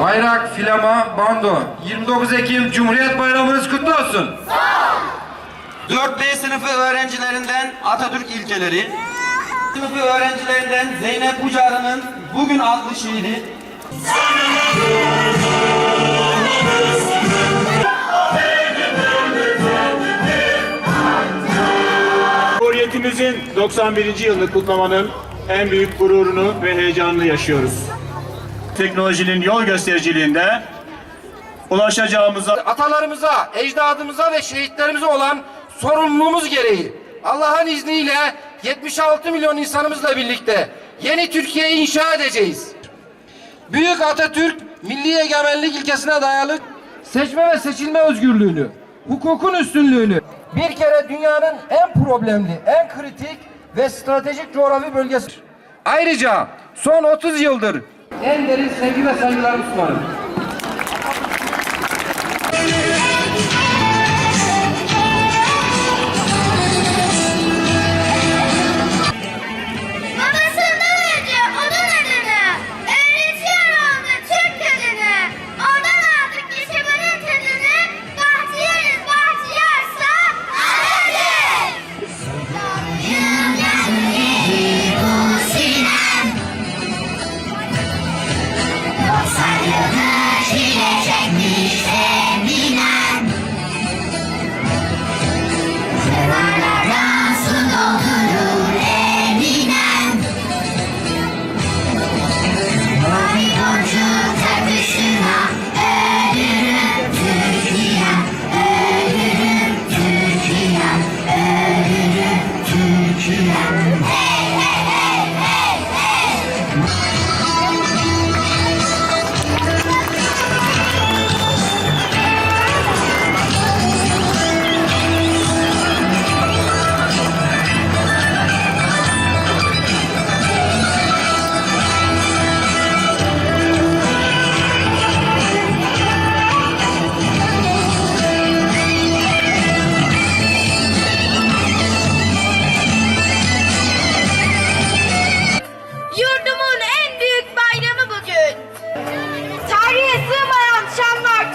Bayrak, flama, bando. 29 Ekim Cumhuriyet Bayramınız kutlu olsun. 4B sınıfı öğrencilerinden Atatürk ilkeleri, sınıfı öğrencilerinden Zeynep Ucarı'nın Bugün adlı şiiri, Cumhuriyetimizin 91. yılını kutlamanın en büyük gururunu ve heyecanını yaşıyoruz. Teknolojinin yol göstericiliğinde ulaşacağımıza atalarımıza, ecdadımıza ve şehitlerimize olan sorumluluğumuz gereği Allah'ın izniyle 76 milyon insanımızla birlikte yeni Türkiye'yi inşa edeceğiz. Büyük Atatürk milli egemenlik ilkesine dayalı seçme ve seçilme özgürlüğünü, hukukun üstünlüğünü bir kere dünyanın en problemli, en kritik ve stratejik coğrafi bölgesi. Ayrıca son 30 yıldır en derin sevgi ve saygılarımı sunarım.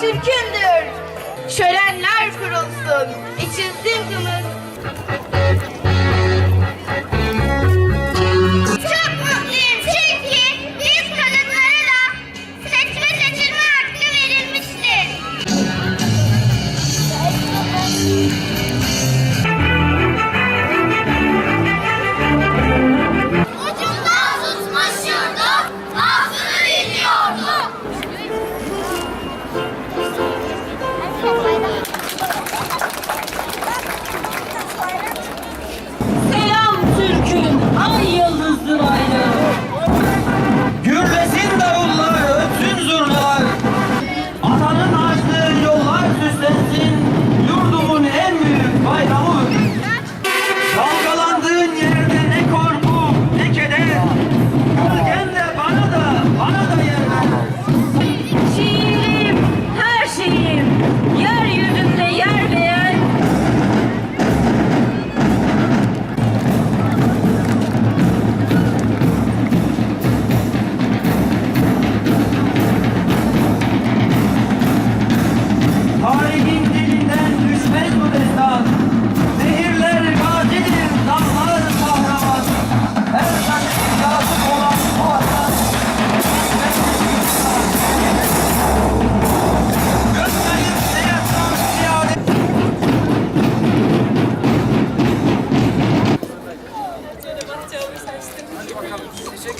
Şanlar Türk'ündür. Şölenler kurulsun, içilsin kımız.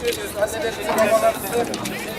Ediyoruz. Annelerinizi, babalarınızı